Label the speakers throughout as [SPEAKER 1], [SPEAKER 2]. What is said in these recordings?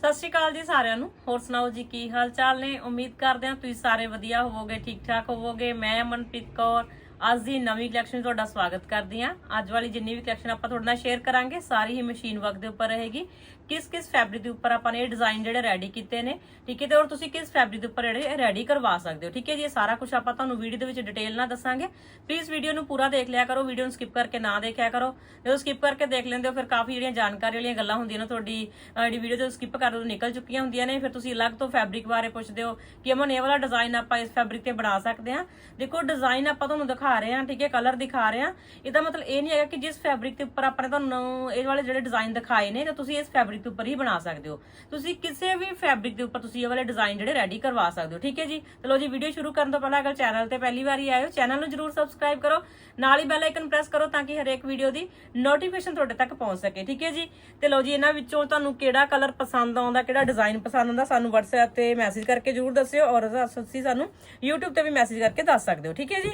[SPEAKER 1] ਸਤਿ ਸ਼੍ਰੀ ਅਕਾਲ ਜੀ ਸਾਰਿਆਂ ਨੂੰ। ਹੋਰ ਸੁਣਾਓ ਜੀ, ਕੀ ਹਾਲ ਚਾਲ ਨੇ? ਉਮੀਦ ਕਰਦੇ ਹਾਂ ਤੁਸੀਂ ਸਾਰੇ ਵਧੀਆ ਹੋਵੋਗੇ ਠੀਕ ਠਾਕ ਹੋਵੋਗੇ। ਮੈਂ ਮਨਪ੍ਰੀਤ ਕੌਰ, ਅੱਜ ਦੀ ਨਵੀਂ ਕਲੈਕਸ਼ਨ ਤੁਹਾਡਾ ਸਵਾਗਤ ਕਰਦੀ ਹਾਂ। ਅੱਜ ਵਾਲੀ ਜਿੰਨੀ ਵੀ ਕਲੈਕਸ਼ਨ ਆਪਾਂ ਤੁਹਾਡੇ ਨਾਲ ਸ਼ੇਅਰ ਕਰਾਂਗੇ, ਸਾਰੀ ਹੀ ਮਸ਼ੀਨ ਵਰਕ ਦੇ ਉੱਪਰ ਰਹੇਗੀ। ਕਿਸ ਕਿਸ ਫੈਬਰਿਕ ਦੇ ਉੱਪਰ ਆਪਾਂ ਨੇ ਇਹ ਡਿਜ਼ਾਈਨ ਜਿਹੜੇ ਰੈਡੀ ਕੀਤੇ ਨੇ, ਠੀਕ ਹੈ? ਤੇ ਔਰ ਤੁਸੀਂ ਕਿਸ ਫੈਬਰਿਕ ਦੇ ਉੱਪਰ ਜਿਹੜੇ ਰੈਡੀ ਕਰਵਾ ਸਕਦੇ ਹੋ, ਠੀਕ ਹੈ ਜੀ? ਇਹ ਸਾਰਾ ਕੁਝ ਆਪਾਂ ਤੁਹਾਨੂੰ ਵੀਡੀਓ ਦੇ ਵਿੱਚ ਡਿਟੇਲ ਨਾਲ ਦੱਸਾਂਗੇ। ਪਲੀਜ਼ ਵੀਡੀਓ ਨੂੰ ਪੂਰਾ ਦੇਖ ਲਿਆ ਕਰੋ ਵੀਡੀਓ ਨੂੰ ਸਕਿਪ ਕਰਕੇ ਨਾ ਦੇਖਿਆ ਕਰੋ। ਜਦੋਂ ਸਕਿਪ ਕਰਕੇ ਦੇਖ ਲੈਂਦੇ ਹੋ, ਫਿਰ ਕਾਫੀ ਜਿਹੜੀਆਂ ਜਾਣਕਾਰੀ ਵਾਲੀਆਂ ਗੱਲਾਂ ਹੁੰਦੀਆਂ ਨੇ, ਤੁਹਾਡੀ ਜਿਹੜੀ ਵੀਡੀਓ ਜਦੋਂ ਸਕਿਪ ਕਰ ਦੋ ਨਿਕਲ ਚੁੱਕੀਆਂ ਹੁੰਦੀਆਂ ਨੇ, ਫਿਰ ਤੁਸੀਂ ਅਲੱਗ ਤੋਂ ਫੈਬਰਿਕ ਬਾਰੇ ਪੁੱਛਦੇ ਹੋ ਕਿ ਅਮਨ, ਇਹ ਵਾਲਾ ਡਿਜ਼ਾਈਨ ਆਪਾਂ ਇਸ ਫੈਬਰਿਕ ਤੇ ਬਣਾ ਸਕਦੇ ਹਾਂ। ਦੇਖੋ ਡਿਜ਼ਾਈਨ ਆਪਾਂ ਤੁਹਾਨੂੰ ਦਿਖਾ ਰਹੇ ਹਾਂ, ਠੀਕ ਹੈ? ਕਲਰ ਦਿਖਾ ਰਹੇ ਹਾਂ। ਇਹਦਾ ਮਤਲਬ ਇਹ ਨਹੀਂ ਹੈਗਾ ਕਿ ਜਿਸ ਫੈਬਰਿਕ ਦੇ ਉੱਪਰ ਆਪਾਂ ਨੇ ਤੁਹਾਨੂੰ ਇਹ ਵਾਲੇ ਜਿਹੜੇ ਡਿਜ਼ਾਈਨ ਦਿਖਾਏ ਨੇ, ਤਾਂ ਤੁਸੀਂ ਇਸ ਫੈਬਰਿਕ ਦੇ ਉੱਪਰ ਹੀ ਬਣਾ ਸਕਦੇ ਹੋ। ਤੁਸੀਂ ਕਿਸੇ ਵੀ ਫੈਬਰਿਕ ਦੇ ਉੱਪਰ ਤੁਸੀਂ ਇਹ ਵਾਲੇ ਡਿਜ਼ਾਈਨ ਜਿਹੜੇ ਰੈਡੀ ਕਰਵਾ ਸਕਦੇ ਹੋ, ਠੀਕ ਹੈ ਜੀ? ਚਲੋ ਜੀ ਵੀਡੀਓ ਸ਼ੁਰੂ ਕਰਨ ਤੋਂ ਪਹਿਲਾਂ ਅਗਰ ਚੈਨਲ ਤੇ ਪਹਿਲੀ ਵਾਰੀ ਆਏ ਹੋ ਚੈਨਲ ਨੂੰ ਜਰੂਰ ਸਬਸਕ੍ਰਾਈਬ ਕਰੋ। ਨਾਲ ਹੀ ਬੈਲ ਆਈਕਨ ਪ੍ਰੈਸ ਕਰੋ ਤਾਂ ਕਿ ਹਰੇਕ ਵੀਡੀਓ ਦੀ ਨੋਟੀਫਿਕੇਸ਼ਨ ਤੁਹਾਡੇ ਤੱਕ ਪਹੁੰਚ ਸਕੇ, ਠੀਕ ਹੈ ਜੀ? ਤੇ ਲਓ ਜੀ, ਇਹਨਾਂ ਵਿੱਚੋਂ ਤੁਹਾਨੂੰ ਕਿਹੜਾ ਕਲਰ ਪਸੰਦ ਆਉਂਦਾ, ਕਿਹੜਾ ਡਿਜ਼ਾਈਨ ਪਸੰਦ ਆਉਂਦਾ, ਸਾਨੂੰ WhatsApp ਤੇ ਮੈਸੇਜ ਕਰਕੇ ਜਰੂਰ ਦੱਸਿਓ ਔਰ ਤੁਸੀਂ ਸਾਨੂੰ YouTube ਤੇ ਵੀ ਮੈਸੇਜ ਕਰਕੇ ਦੱਸ ਸਕਦੇ ਹੋ, ਠੀਕ ਹੈ ਜੀ?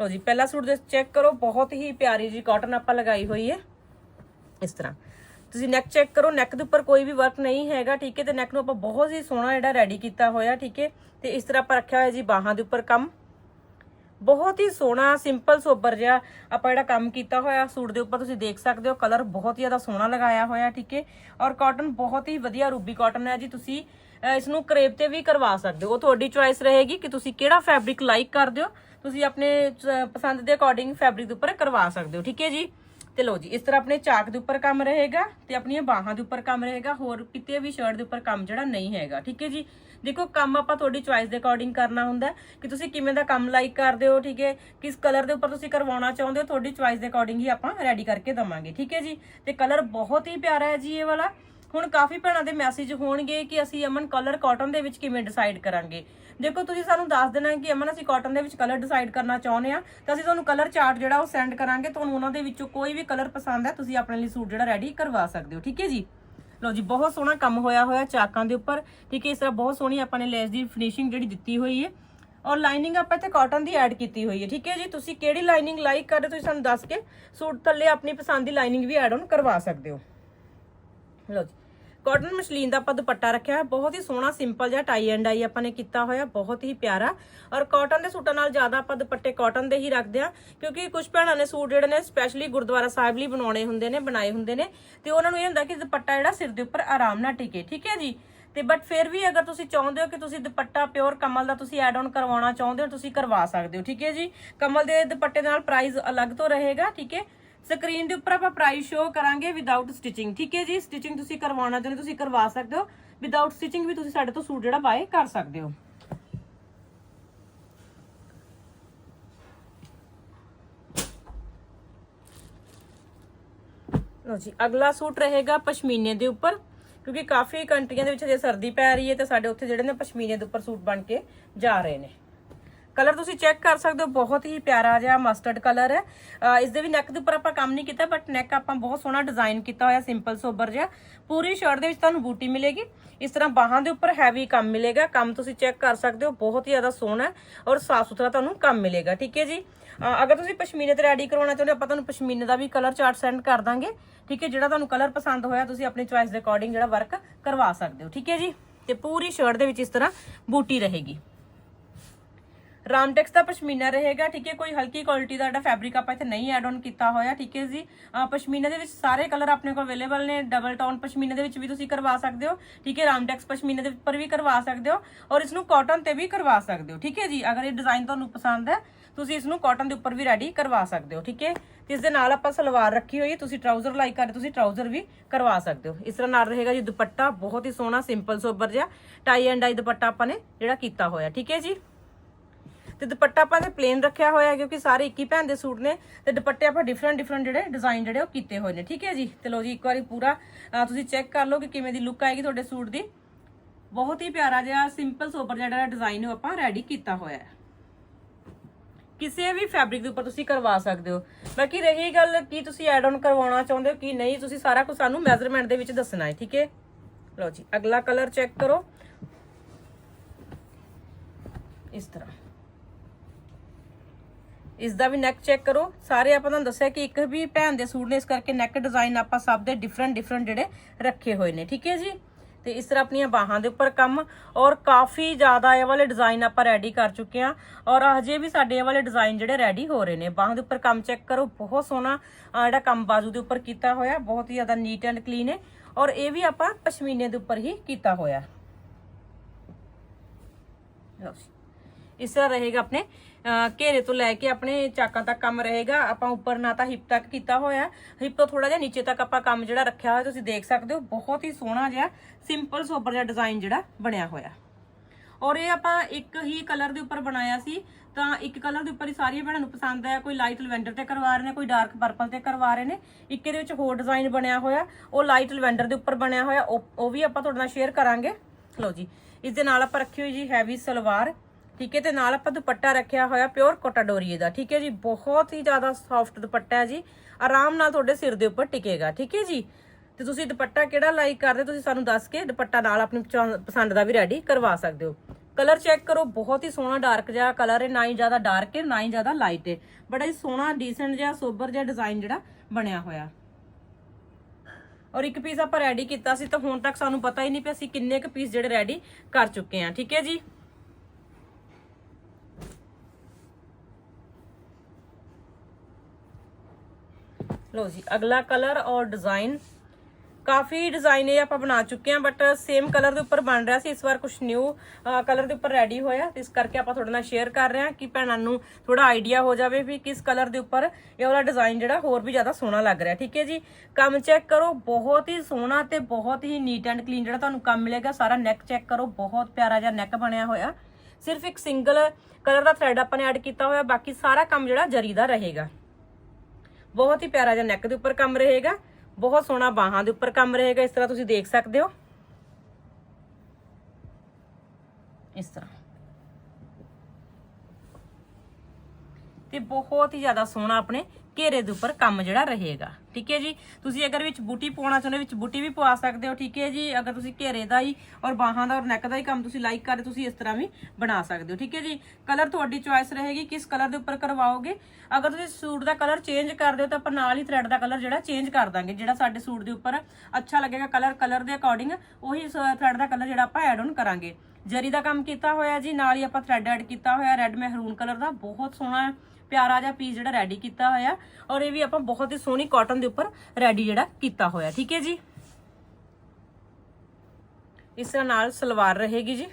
[SPEAKER 1] ਲਓ ਜੀ, ਪਹਿਲਾ ਸੂਟ ਦੇ ਚੈੱਕ ਕਰੋ, ਬਹੁਤ ਹੀ ਪਿਆਰੀ ਜੀ ਕਾਟਨ ਆਪਾਂ ਲਗਾਈ ਹੋਈ ਹੈ। ਇਸ ਤਰ੍ਹਾਂ। ਤੁਸੀਂ ਨੈਕ ਚੈੱਕ ਕਰੋ ਨੈਕ ਦੇ ਉੱਪਰ ਕੋਈ ਵੀ ਵਰਕ ਨਹੀਂ ਹੈਗਾ ਠੀਕ ਹੈ? ਤੇ ਨੈਕ ਨੂੰ ਆਪਾਂ ਬਹੁਤ ਹੀ ਸੋਹਣਾ ਜਿਹੜਾ ਰੈਡੀ ਕੀਤਾ ਹੋਇਆ ਠੀਕ ਹੈ? ਤੇ ਇਸ ਤਰ੍ਹਾਂ ਆਪਾਂ ਰੱਖਿਆ ਹੋਇਆ ਜੀ ਬਾਹਾਂ ਦੇ ਉੱਪਰ ਕੰਮ। ਬਹੁਤ ਹੀ ਸੋਹਣਾ ਸਿੰਪਲ ਸੋਬਰ ਜਿਹਾ ਆਪਾਂ ਜਿਹੜਾ ਕੰਮ ਕੀਤਾ ਹੋਇਆ ਸੂਟ ਦੇ ਉੱਪਰ ਤੁਸੀਂ ਦੇਖ ਸਕਦੇ ਹੋ ਕਲਰ ਬਹੁਤ ਹੀ ਜ਼ਿਆਦਾ ਸੋਹਣਾ ਲਗਾਇਆ ਹੋਇਆ ਠੀਕ ਹੈ? ਔਰ ਕਾਟਨ ਬਹੁਤ ਹੀ ਵਧੀਆ ਰੂਬੀ ਕਾਟਨ ਹੈ ਜੀ ਤੁਸੀਂ ਅਹ, ਇਸ ਨੂੰ ਕਰੇਪ ਤੇ ਵੀ ਕਰਵਾ ਸਕਦੇ ਹੋ। ਉਹ ਤੁਹਾਡੀ ਚੁਆਇਸ ਰਹੇਗੀ ਕਿ ਤੁਸੀਂ ਕਿਹੜਾ ਫੈਬਰਿਕ ਲਾਈਕ ਕਰਦੇ ਹੋ ਤੁਸੀਂ ਆਪਣੇ ਪਸੰਦ ਦੇ ਅਕੋਰਡਿੰਗ ਫੈਬਰਿਕ ਦੇ ਉੱਪਰ ਕਰਵਾ ਸਕਦੇ ਹੋ ਠੀਕ ਹੈ ਜੀ? ਤੇ ਲੋ ਜੀ, ਇਸ ਤਰ੍ਹਾਂ ਆਪਣੇ ਚਾਕ ਦੇ ਉੱਪਰ ਕੰਮ ਰਹੇਗਾ ਤੇ ਆਪਣੀਆਂ ਬਾਹਾਂ ਦੇ ਉੱਪਰ ਕੰਮ ਰਹੇਗਾ, ਹੋਰ ਕਿਤੇ ਵੀ ਸ਼ਰਟ ਦੇ ਉੱਪਰ ਕੰਮ ਜਿਹੜਾ ਨਹੀਂ ਹੈਗਾ, ਠੀਕ ਹੈ ਜੀ? ਦੇਖੋ, ਕੰਮ ਆਪਾਂ ਤੁਹਾਡੀ ਚੁਆਇਸ ਦੇ ਅਕੋਰਡਿੰਗ ਕਰਨਾ ਹੁੰਦਾ ਕਿ ਤੁਸੀਂ ਕਿਵੇਂ ਦਾ ਕੰਮ ਲਾਈਕ ਕਰਦੇ ਹੋ, ਠੀਕ ਹੈ? ਕਿਸ ਕਲਰ ਦੇ ਉੱਪਰ ਤੁਸੀਂ ਕਰਵਾਉਣਾ ਚਾਹੁੰਦੇ ਹੋ, ਤੁਹਾਡੀ ਚੁਆਇਸ ਦੇ ਅਕੋਰਡਿੰਗ ਹੀ ਆਪਾਂ ਰੈਡੀ ਕਰਕੇ ਦਵਾਂਗੇ, ਠੀਕ ਹੈ ਜੀ? ਤੇ ਕਲਰ ਬਹੁਤ ਹੀ ਪਿਆਰਾ ਹੈ ਜੀ ਇਹ ਵਾਲਾ। ਹੁਣ ਕਾਫੀ ਭੈਣਾਂ ਦੇ ਮੈਸੇਜ ਹੋਣਗੇ ਕਿ ਅਸੀਂ ਅਮਨ ਕਲਰ ਕਾਟਨ ਦੇ ਵਿੱਚ ਕਿਵੇਂ ਡਿਸਾਈਡ ਕਰਾਂਗੇ। ਦੇਖੋ, ਤੁਸੀਂ ਸਾਨੂੰ ਦੱਸ ਦੇਣਾ ਕਿ ਅਮਨ, ਅਸੀਂ ਕਾਟਨ ਦੇ ਵਿੱਚ ਕਲਰ ਡਿਸਾਈਡ ਕਰਨਾ ਚਾਹੁੰਦੇ ਆ ਤਾਂ ਅਸੀਂ ਤੁਹਾਨੂੰ ਕਲਰ ਚਾਰਟ ਜਿਹੜਾ ਉਹ ਸੈਂਡ ਕਰਾਂਗੇ। ਤੁਹਾਨੂੰ ਉਹਨਾਂ ਦੇ ਵਿੱਚੋਂ ਕੋਈ ਵੀ ਕਲਰ ਪਸੰਦ ਹੈ, ਤੁਸੀਂ ਆਪਣੇ ਲਈ ਸੂਟ ਜਿਹੜਾ ਰੈਡੀ ਕਰਵਾ ਸਕਦੇ ਹੋ, ਠੀਕ ਹੈ ਜੀ? ਲਓ ਜੀ, ਬਹੁਤ ਸੋਹਣਾ ਕੰਮ ਹੋਇਆ ਹੋਇਆ ਚਾਕਾਂ ਦੇ ਉੱਪਰ, ਠੀਕ ਹੈ, ਇਸ ਤਰ੍ਹਾਂ ਬਹੁਤ ਸੋਹਣੀ ਆਪਾਂ ਨੇ ਲੈਸ ਦੀ ਫਿਨਿਸ਼ਿੰਗ ਜਿਹੜੀ ਦਿੱਤੀ ਹੋਈ ਹੈ। ਔਰ ਲਾਈਨਿੰਗ ਆਪਾਂ ਇੱਥੇ ਕਾਟਨ ਦੀ ਐਡ ਕੀਤੀ ਹੋਈ ਹੈ, ਠੀਕ ਹੈ ਜੀ? ਤੁਸੀਂ ਕਿਹੜੀ ਲਾਈਨਿੰਗ ਲਾਈਕ ਕਰਦੇ ਤੁਸੀਂ ਸਾਨੂੰ ਦੱਸ ਕੇ ਸੂਟ ਥੱਲੇ ਆਪਣੀ ਪਸੰਦ ਦੀ ਲਾਈਨਿੰਗ ਵੀ ਐਡ ਆਨ ਕਰਵਾ ਸਕਦੇ ਹੋ। ਲਓ ਜੀ। ਕਾਟਨ ਮਸ਼ਲੀਨ ਦਾ ਆਪਾਂ ਦੁਪੱਟਾ ਰੱਖਿਆ ਹੈ ਬਹੁਤ ਹੀ ਸੋਹਣਾ ਸਿੰਪਲ ਜਿਹਾ ਟਾਈ ਐਂਡ ਆਈ ਆਪਾਂ ਨੇ ਕੀਤਾ ਹੋਇਆ, ਬਹੁਤ ਹੀ ਪਿਆਰਾ। ਔਰ ਕਾਟਨ ਦੇ ਸੂਟਾਂ ਨਾਲ ਜ਼ਿਆਦਾ ਆਪਾਂ ਦੁਪੱਟੇ ਕਾਟਨ ਦੇ ਹੀ ਰੱਖਦੇ ਆ ਕਿਉਂਕਿ ਕੁਝ ਭੈਣਾਂ ਨੇ ਸੂਟ ਜਿਹੜੇ ਨੇ ਸਪੈਸ਼ਲੀ ਗੁਰਦੁਆਰਾ ਸਾਹਿਬ ਲਈ ਬਣਾਉਣੇ ਹੁੰਦੇ ਨੇ, ਬਣਾਏ ਹੁੰਦੇ ਨੇ। ਤੇ ਉਹਨਾਂ ਨੂੰ ਇਹ ਹੁੰਦਾ ਕਿ ਦੁਪੱਟਾ ਜਿਹੜਾ ਸਿਰ ਦੇ ਉੱਪਰ ਆਰਾਮ ਨਾਲ ਟਿਕੇ, ਠੀਕ ਹੈ ਜੀ? ਤੇ ਬਟ ਫਿਰ ਵੀ ਅਗਰ ਤੁਸੀਂ ਚਾਹੁੰਦੇ ਹੋ ਕਿ ਤੁਸੀਂ ਦੁਪੱਟਾ ਪਿਓਰ ਕਮਲ ਦਾ ਤੁਸੀਂ ਐਡ ਆਨ ਕਰਵਾਉਣਾ ਚਾਹੁੰਦੇ ਹੋ, ਤੁਸੀਂ ਕਰਵਾ ਸਕਦੇ ਹੋ, ਠੀਕ ਹੈ ਜੀ? ਕਮਲ ਦੇ ਦੁਪੱਟੇ ਦੇ ਨਾਲ ਪ੍ਰਾਈਸ ਅਲੱਗ ਤੋਂ ਰਹੇਗਾ, ਠੀਕ ਹੈ? ਸਕਰੀਨ ਦੇ ਉੱਪਰ ਆਪਾਂ ਪ੍ਰਾਈਸ ਸ਼ੋ ਕਰਾਂਗੇ ਵਿਦਆਊਟ ਸਟਿਚਿੰਗ ਠੀਕ ਹੈ ਜੀ? ਸਟਿਚਿੰਗ ਤੁਸੀਂ ਕਰਵਾਉਣਾ ਚਾਹੁੰਦੇ ਤੁਸੀਂ ਕਰਵਾ ਸਕਦੇ ਹੋ। ਵਿਦਆਊਟ ਸਟਿਚਿੰਗ ਵੀ ਤੁਸੀਂ ਸਾਡੇ ਤੋਂ ਸੂਟ ਜਿਹੜਾ ਬਾਏ ਕਰ ਸਕਦੇ ਹੋ। ਲਓ ਜੀ, ਅਗਲਾ ਸੂਟ ਰਹੇਗਾ ਪਸ਼ਮੀਨੇ ਦੇ ਉੱਪਰ, ਕਿਉਂਕਿ ਕਾਫੀ ਕੰਟਰੀਆਂ ਦੇ ਵਿੱਚ ਜੇ ਸਰਦੀ ਪੈ ਰਹੀ ਹੈ ਤੇ ਸਾਡੇ ਉੱਥੇ ਜਿਹੜੇ ਨੇ ਪਸ਼ਮੀਨੇ ਦੇ ਉੱਪਰ ਸੂਟ ਬਣ ਕੇ ਜਾ ਰਹੇ ਨੇ। ਕਲਰ ਤੁਸੀਂ ਚੈੱਕ ਕਰ ਸਕਦੇ ਹੋ, ਬਹੁਤ ਹੀ ਪਿਆਰਾ ਜਿਹਾ ਮਸਟਰਡ ਕਲਰ ਹੈ। ਇਸ ਦੇ ਵੀ ਨੈਕ ਦੇ ਉੱਪਰ ਆਪਾਂ ਕੰਮ ਨਹੀਂ ਕੀਤਾ ਬਟ ਨੈਕ ਆਪਾਂ ਬਹੁਤ ਸੋਹਣਾ ਡਿਜ਼ਾਈਨ ਕੀਤਾ ਹੋਇਆ ਸਿੰਪਲ ਸੋਬਰ ਜਿਹਾ। ਪੂਰੀ ਸ਼ਰਟ ਦੇ ਵਿੱਚ ਤੁਹਾਨੂੰ ਬੂਟੀ ਮਿਲੇਗੀ। ਇਸ ਤਰ੍ਹਾਂ ਬਾਹਾਂ ਦੇ ਉੱਪਰ ਹੈਵੀ ਕੰਮ ਮਿਲੇਗਾ, ਕੰਮ ਤੁਸੀਂ ਚੈੱਕ ਕਰ ਸਕਦੇ ਹੋ, ਬਹੁਤ ਹੀ ਜ਼ਿਆਦਾ ਸੋਹਣਾ ਔਰ ਸਾਫ਼ ਸੁਥਰਾ ਤੁਹਾਨੂੰ ਕੰਮ ਮਿਲੇਗਾ, ਠੀਕ ਹੈ ਜੀ? ਅਗਰ ਤੁਸੀਂ ਪਸ਼ਮੀਨੇ ਤੇ ਰੈਡੀ ਕਰਵਾਉਣਾ ਚਾਹੁੰਦੇ ਹੋ, ਆਪਾਂ ਤੁਹਾਨੂੰ ਪਸ਼ਮੀਨੇ ਦਾ ਵੀ ਕਲਰ ਚਾਰਟ ਸੈਂਡ ਕਰ ਦਾਂਗੇ, ਠੀਕ ਹੈ? ਜਿਹੜਾ ਤੁਹਾਨੂੰ ਕਲਰ ਪਸੰਦ ਹੋਇਆ, ਤੁਸੀਂ ਆਪਣੀ ਚੁਆਇਸ ਦੇ ਅਕੋਰਡਿੰਗ ਜਿਹੜਾ ਵਰਕ ਕਰਵਾ ਸਕਦੇ ਹੋ, ਠੀਕ ਹੈ ਜੀ? ਤੇ ਪੂਰੀ ਸ਼ਰਟ ਦੇ ਵਿੱਚ ਇਸ ਤਰ੍ਹਾਂ ਬੂਟੀ ਰਹੇਗੀ। ਰਾਮਟੈਕਸ ਦਾ ਪਸ਼ਮੀਨਾ ਰਹੇਗਾ, ਠੀਕ ਹੈ? ਕੋਈ ਹਲਕੀ ਕੁਆਲਿਟੀ ਦਾ ਜਿਹੜਾ ਫੈਬਰਿਕ ਆਪਾਂ ਇੱਥੇ ਨਹੀਂ ਐਡ ਆਨ ਕੀਤਾ ਹੋਇਆ, ਠੀਕ ਹੈ ਜੀ? ਅਹ ਪਸ਼ਮੀਨਾ ਦੇ ਵਿੱਚ ਸਾਰੇ ਕਲਰ ਆਪਣੇ ਕੋਲ ਅਵੇਲੇਬਲ ਨੇ ਡਬਲ ਟੋਨ ਪਸ਼ਮੀਨਾ ਦੇ ਵਿੱਚ ਵੀ ਤੁਸੀਂ ਕਰਵਾ ਸਕਦੇ ਹੋ, ਠੀਕ ਹੈ? ਰਾਮਟੈਕਸ ਪਸ਼ਮੀਨਾ ਦੇ ਉੱਪਰ ਵੀ ਕਰਵਾ ਸਕਦੇ ਹੋ ਔਰ ਇਸ ਨੂੰ ਕਾਟਨ ਤੇ ਵੀ ਕਰਵਾ ਸਕਦੇ ਹੋ, ਠੀਕ ਹੈ ਜੀ? ਅਗਰ ਇਹ ਡਿਜ਼ਾਈਨ ਤੁਹਾਨੂੰ ਪਸੰਦ ਹੈ, ਤੁਸੀਂ ਇਸ ਨੂੰ ਕਾਟਨ ਦੇ ਉੱਪਰ ਵੀ ਰੈਡੀ ਕਰਵਾ ਸਕਦੇ ਹੋ, ਠੀਕ ਹੈ? ਤੇ ਇਸ ਦੇ ਨਾਲ ਆਪਾਂ ਸਲਵਾਰ ਰੱਖੀ ਹੋਈ ਹੈ, ਤੁਸੀਂ ਟਰਾਊਜ਼ਰ ਲਾਈਕ ਕਰਦੇ ਤੁਸੀਂ ਟਰਾਊਜ਼ਰ ਵੀ ਕਰਵਾ ਸਕਦੇ ਹੋ। ਇਸ ਤਰ੍ਹਾਂ ਨਾਲ ਰਹੇਗਾ ਜੀ ਦੁਪੱਟਾ, ਬਹੁਤ ਹੀ ਸੋਹਣਾ ਸਿੰਪਲ ਸੋਬਰ ਜਿਹਾ ਟਾਈ ਐਂਡ ਡਾਈ ਦੁਪੱਟਾ ਆਪਾਂ ਨੇ ਜਿਹੜਾ ਕੀਤਾ ਹੋਇਆ, ਠੀਕ ਹੈ ਜੀ? ਤੇ ਦੁਪੱਟਾ ਆਪਾਂ ਨੇ ਪਲੇਨ ਰੱਖਿਆ ਹੋਇਆ ਕਿਉਂਕਿ ਸਾਰੇ ਇੱਕ ਹੀ ਭੈਣ ਦੇ ਸੂਟ ਨੇ ਤੇ ਦੁਪੱਟੇ ਆਪਾਂ ਡਿਫਰੈਂਟ ਡਿਫਰੈਂਟ ਜਿਹੜੇ ਡਿਜ਼ਾਈਨ ਜਿਹੜੇ ਉਹ ਕੀਤੇ ਹੋਏ ਨੇ, ਠੀਕ ਹੈ ਜੀ? ਤੇ ਲਓ ਜੀ, ਇੱਕ ਵਾਰੀ ਪੂਰਾ ਤੁਸੀਂ ਚੈੱਕ ਕਰ ਲਓ ਕਿ ਕਿਵੇਂ ਦੀ ਲੁੱਕ ਆਏਗੀ ਤੁਹਾਡੇ ਸੂਟ ਦੀ। ਬਹੁਤ ਹੀ ਪਿਆਰਾ ਜਿਹਾ ਸਿੰਪਲ ਸੋਬਰ ਜਿਹੜਾ ਡਿਜ਼ਾਈਨ ਉਹ ਆਪਾਂ ਰੈਡੀ ਕੀਤਾ ਹੋਇਆ ਹੈ। ਕਿਸੇ ਵੀ ਫੈਬਰਿਕ ਦੇ ਉੱਪਰ ਤੁਸੀਂ ਕਰਵਾ ਸਕਦੇ ਹੋ। ਬਾਕੀ ਰਹੀ ਗੱਲ ਕੀ ਤੁਸੀਂ ਐਡ ਆਨ ਕਰਵਾਉਣਾ ਚਾਹੁੰਦੇ ਹੋ ਕੀ ਨਹੀਂ, ਤੁਸੀਂ ਸਾਰਾ ਕੁਝ ਸਾਨੂੰ ਮੈਜ਼ਰਮੈਂਟ ਦੇ ਵਿੱਚ ਦੱਸਣਾ ਹੈ, ਠੀਕ ਹੈ? ਲਓ ਜੀ, ਅਗਲਾ ਕਲਰ ਚੈੱਕ ਕਰੋ। ਇਸ ਤਰ੍ਹਾਂ। ਇਸ ਦਾ ਵੀ ਨੈਕ ਚੈੱਕ ਕਰੋ। ਸਾਰੇ ਆਪਾਂ ਤੁਹਾਨੂੰ ਦੱਸਿਆ ਕਿ ਇੱਕ ਵੀ ਭੈਣ ਦੇ ਸੂਟ ਨੇ, ਇਸ ਕਰਕੇ ਨੈਕ ਡਿਜ਼ਾਈਨ ਆਪਾਂ ਸਭ ਦੇ ਡਿਫਰੈਂਟ ਡਿਫਰੈਂਟ ਜਿਹੜੇ ਰੱਖੇ ਹੋਏ ਨੇ, ਠੀਕ ਹੈ ਜੀ? ਤੇ ਇਸ ਤਰ੍ਹਾਂ ਆਪਣੀਆਂ ਬਾਹਾਂ ਦੇ ਉੱਪਰ ਕੰਮ, ਔਰ ਕਾਫੀ ਜ਼ਿਆਦਾ ਇਹ ਵਾਲੇ ਡਿਜ਼ਾਈਨ ਆਪਾਂ ਰੈਡੀ ਕਰ ਚੁੱਕੇ ਆ ਔਰ ਹਜੇ ਵੀ ਸਾਡੇ ਇਹ ਵਾਲੇ ਡਿਜ਼ਾਈਨ ਜਿਹੜੇ ਰੈਡੀ ਹੋ ਰਹੇ ਨੇ। ਬਾਹਾਂ ਦੇ ਉੱਪਰ ਕੰਮ ਚੈੱਕ ਕਰੋ, ਬਹੁਤ ਸੋਹਣਾ ਜਿਹੜਾ ਕੰਮ ਬਾਜ਼ੂ ਦੇ ਉੱਪਰ ਕੀਤਾ ਹੋਇਆ, ਬਹੁਤ ਹੀ ਜ਼ਿਆਦਾ ਨੀਟ ਐਂਡ ਕਲੀਨ ਹੈ, ਔਰ ਇਹ ਵੀ ਆਪਾਂ ਪਸ਼ਮੀਨੇ ਦੇ ਉੱਪਰ ਹੀ ਕੀਤਾ ਹੋਇਆ। ਇਸ ਤਰ੍ਹਾਂ ਰਹੇਗਾ ਆਪਣੇ ਘੇਰੇ ਤੋਂ ਲੈ ਕੇ ਆਪਣੇ ਚਾਕਾਂ ਤੱਕ ਕੰਮ ਰਹੇਗਾ। ਆਪਾਂ ਉੱਪਰ ਨਾ ਤਾਂ ਹਿਪ ਤੱਕ ਕੀਤਾ ਹੋਇਆ। ਹਿਪ ਤੋਂ ਥੋੜਾ ਜਿਹਾ ਨੀਚੇ ਤੱਕ ਆਪਾਂ ਕੰਮ ਜਿਹੜਾ ਰੱਖਿਆ ਹੋਇਆ, ਤੁਸੀਂ ਦੇਖ ਸਕਦੇ ਹੋ। ਬਹੁਤ ਹੀ ਸੋਹਣਾ ਜਿਹਾ ਸਿੰਪਲ ਸੋਬਰ ਜਿਹਾ ਡਿਜ਼ਾਈਨ ਜਿਹੜਾ ਬਣਿਆ ਹੋਇਆ। ਔਰ ਇਹ ਆਪਾਂ ਇੱਕ ਹੀ ਕਲਰ ਦੇ ਉੱਪਰ ਬਣਾਇਆ ਸੀ। ਤਾਂ ਇੱਕ ਕਲਰ ਦੇ ਉੱਪਰ ਹੀ ਸਾਰੀਆਂ ਭੈਣਾਂ ਨੂੰ ਪਸੰਦ ਆਇਆ। ਕੋਈ ਲਾਈਟ ਲਵੈਂਡਰ ਤੇ ਕਰਵਾ ਰਹੇ ਨੇ, ਕੋਈ ਡਾਰਕ ਪਰਪਲ ਤੇ ਕਰਵਾ ਰਹੇ ਨੇ। ਇੱਕ ਇਹਦੇ ਵਿੱਚ ਹੋਰ ਡਿਜ਼ਾਈਨ ਬਣਿਆ ਹੋਇਆ। ਉਹ ਲਾਈਟ ਲਵੈਂਡਰ ਦੇ ਉੱਪਰ ਬਣਿਆ ਹੋਇਆ। ਉਹ ਉਹ ਵੀ ਆਪਾਂ ਤੁਹਾਡੇ ਨਾਲ ਸ਼ੇਅਰ ਕਰਾਂਗੇ। ਲਓ ਜੀ, ਇਸ ਦੇ ਨਾਲ ਆਪਾਂ ਰੱਖੀ ਹੋਈ ਜੀ ਹੈਵੀ ਸਲਵਾਰ। ਠੀਕ ਹੈ, ਤੇ ਨਾਲ ਆਪਾਂ ਦੁਪੱਟਾ ਰੱਖਿਆ ਹੋਇਆ ਪਿਓਰ ਕੋਟਾ ਡੋਰੀਏ ਦਾ, ਠੀਕ ਹੈ ਜੀ, ਬਹੁਤ ਹੀ ਜ਼ਿਆਦਾ ਸੌਫਟ ਦੁਪੱਟਾ ਹੈ ਜੀ, ਆਰਾਮ ਨਾਲ ਤੁਹਾਡੇ ਸਿਰ ਦੇ ਉੱਪਰ ਟਿਕੇਗਾ, ਠੀਕ ਹੈ ਜੀ। ਤੇ ਤੁਸੀਂ ਦੁਪੱਟਾ ਕਿਹੜਾ ਲਾਈਕ ਕਰਦੇ, ਤੁਸੀਂ ਸਾਨੂੰ ਦੱਸ ਕੇ ਦੁਪੱਟਾ ਨਾਲ ਆਪਣੀ ਪਸੰਦ ਦਾ ਵੀ ਰੈਡੀ ਕਰਵਾ ਸਕਦੇ ਹੋ। ਕਲਰ ਚੈੱਕ ਕਰੋ, ਬਹੁਤ ਹੀ ਸੋਹਣਾ ਡਾਰਕ ਜਿਹਾ ਕਲਰ ਹੈ, ਨਾ ਹੀ ਜ਼ਿਆਦਾ ਡਾਰਕ ਹੈ, ਨਾ ਹੀ ਜ਼ਿਆਦਾ ਲਾਈਟ ਹੈ। ਬੜਾ ਹੀ ਸੋਹਣਾ ਡੀਸੈਂਟ ਜਿਹਾ, ਸੋਬਰ ਜਿਹਾ ਡਿਜ਼ਾਈਨ ਜਿਹੜਾ ਬਣਿਆ ਹੋਇਆ। ਔਰ ਇੱਕ ਪੀਸ ਆਪਾਂ ਰੈਡੀ ਕੀਤਾ ਸੀ, ਤਾਂ ਹੁਣ ਤੱਕ ਸਾਨੂੰ ਪਤਾ ਹੀ ਨਹੀਂ ਪਿਆ ਅਸੀਂ ਕਿੰਨੇ ਕੁ ਪੀਸ ਜਿਹੜੇ ਰੈਡੀ ਕਰ ਚੁੱਕੇ ਹਾਂ, ਠੀਕ ਹੈ ਜੀ। ਲੋ ਜੀ, ਅਗਲਾ ਕਲਰ ਔਰ ਡਿਜ਼ਾਈਨ ਕਾਫੀ ਡਿਜ਼ਾਈਨ ਇਹ ਆਪਾਂ ਬਣਾ ਚੁੱਕੇ ਹਾਂ ਬਟ ਸੇਮ ਕਲਰ ਦੇ ਉੱਪਰ ਬਣ ਰਿਹਾ ਸੀ, ਇਸ ਵਾਰ ਕੁਝ ਨਿਊ ਕਲਰ ਦੇ ਉੱਪਰ ਰੈਡੀ ਹੋਇਆ। ਇਸ ਕਰਕੇ ਆਪਾਂ ਤੁਹਾਡੇ ਨਾਲ ਸ਼ੇਅਰ ਕਰ ਰਹੇ ਹਾਂ ਕਿ ਭੈਣਾਂ ਨੂੰ ਥੋੜਾ ਆਈਡੀਆ ਹੋ ਜਾਵੇ ਵੀ ਕਿਸ ਕਲਰ ਦੇ ਉੱਪਰ ਇਹ ਵਾਲਾ ਡਿਜ਼ਾਈਨ ਜਿਹੜਾ ਹੋਰ ਵੀ ਜ਼ਿਆਦਾ ਸੋਹਣਾ ਲੱਗ ਰਿਹਾ, ਠੀਕ ਹੈ ਜੀ? ਕੰਮ ਚੈੱਕ ਕਰੋ, ਬਹੁਤ ਹੀ ਸੋਹਣਾ ਤੇ ਬਹੁਤ ਹੀ ਨੀਟ ਐਂਡ ਕਲੀਨ ਜਿਹੜਾ ਤੁਹਾਨੂੰ ਕੰਮ ਮਿਲੇਗਾ, ਸਾਰਾ ਨੈਕ ਚੈੱਕ ਕਰੋ, ਬਹੁਤ ਪਿਆਰਾ ਜਿਹਾ ਨੈਕ ਬਣਿਆ ਹੋਇਆ। ਸਿਰਫ ਇੱਕ ਸਿੰਗਲ ਕਲਰ ਦਾ ਥ੍ਰੈਡ ਆਪਾਂ ਨੇ ਐਡ ਕੀਤਾ ਹੋਇਆ, ਬਾਕੀ ਸਾਰਾ ਕੰਮ ਜਿਹੜਾ ਜਰੀ ਦਾ ਰਹੇਗਾ। ਬਹੁਤ ਹੀ ਪਿਆਰਾ ਜਿਹਾ ਨੈਕ ਦੇ ਉੱਪਰ ਕੰਮ ਰਹੇਗਾ। ਬਹੁਤ ਸੋਹਣਾ ਬਾਹਾਂ ਦੇ ਉੱਪਰ ਕੰਮ ਰਹੇਗਾ। ਇਸ ਤਰ੍ਹਾਂ ਤੁਸੀਂ ਦੇਖ ਸਕਦੇ ਹੋ। ਇਸ ਤਰ੍ਹਾਂ। ਤੇ ਬਹੁਤ ਹੀ ਜ਼ਿਆਦਾ ਸੋਹਣਾ ਆਪਣੇ ਘੇਰੇ ਦੇ ਉੱਪਰ ਕੰਮ ਜਿਹੜਾ ਰਹੇਗਾ। ਠੀਕ ਹੈ ਜੀ? ਤੁਸੀਂ ਅਗਰ ਵਿੱਚ ਬੂਟੀ ਪਾਉਣਾ ਚਾਹੁੰਦੇ ਵਿੱਚ ਬੂਟੀ ਵੀ ਪਵਾ ਸਕਦੇ ਹੋ, ਠੀਕ ਹੈ ਜੀ? ਅਗਰ ਤੁਸੀਂ ਘੇਰੇ ਦਾ ਹੀ ਔਰ ਬਾਹਾਂ ਦਾ ਔਰ ਨੈਕ ਦਾ ਹੀ ਕੰਮ ਤੁਸੀਂ ਲਾਈਕ ਕਰਦੇ ਤੁਸੀਂ ਇਸ ਤਰ੍ਹਾਂ ਵੀ ਬਣਾ ਸਕਦੇ ਹੋ, ਠੀਕ ਹੈ ਜੀ? ਕਲਰ ਤੁਹਾਡੀ ਚੁਆਇਸ ਰਹੇਗੀ, ਕਿਸ ਕਲਰ ਦੇ ਉੱਪਰ ਕਰਵਾਓਗੇ? ਅਗਰ ਤੁਸੀਂ ਸੂਟ ਦਾ ਕਲਰ ਚੇਂਜ ਕਰਦੇ ਹੋ, ਤਾਂ ਆਪਾਂ ਨਾਲ ਹੀ ਥ੍ਰੈਡ ਦਾ ਕਲਰ ਜਿਹੜਾ ਚੇਂਜ ਕਰ ਦਾਂਗੇ, ਜਿਹੜਾ ਸਾਡੇ ਸੂਟ ਦੇ ਉੱਪਰ ਅੱਛਾ ਲੱਗੇਗਾ ਕਲਰ ਕਲਰ ਦੇ ਅਕੋਰਡਿੰਗ ਉਹੀ ਥ੍ਰੈਡ ਦਾ ਕਲਰ ਜਿਹੜਾ ਆਪਾਂ ਐਡ ਆਨ ਕਰਾਂਗੇ। ਜਰੀ ਦਾ ਕੰਮ ਕੀਤਾ ਹੋਇਆ ਜੀ, ਨਾਲ ਹੀ ਆਪਾਂ ਥ੍ਰੈਡ ਐਡ ਕੀਤਾ ਹੋਇਆ ਰੈੱਡ ਮਹਿਰੂਨ ਕਲਰ ਦਾ, ਬਹੁਤ ਸੋਹਣਾ ਪਿਆਰਾ ਜਿਹਾ ਪੀਸ ਜਿਹੜਾ ਰੈਡੀ ਕੀਤਾ ਹੋਇਆ ਔਰ ਇਹ ਵੀ ਆਪਾਂ ਬਹੁਤ ਹੀ ਸੋਹਣੀ ਕਾਟਨ ਦੇ ਉੱਪਰ ਰੈਡੀ ਜਿਹੜਾ ਕੀਤਾ ਹੋਇਆ, ਠੀਕ ਹੈ ਜੀ? ਇਸ ਨਾਲ ਸਲਵਾਰ ਰਹੇਗੀ ਜੀ।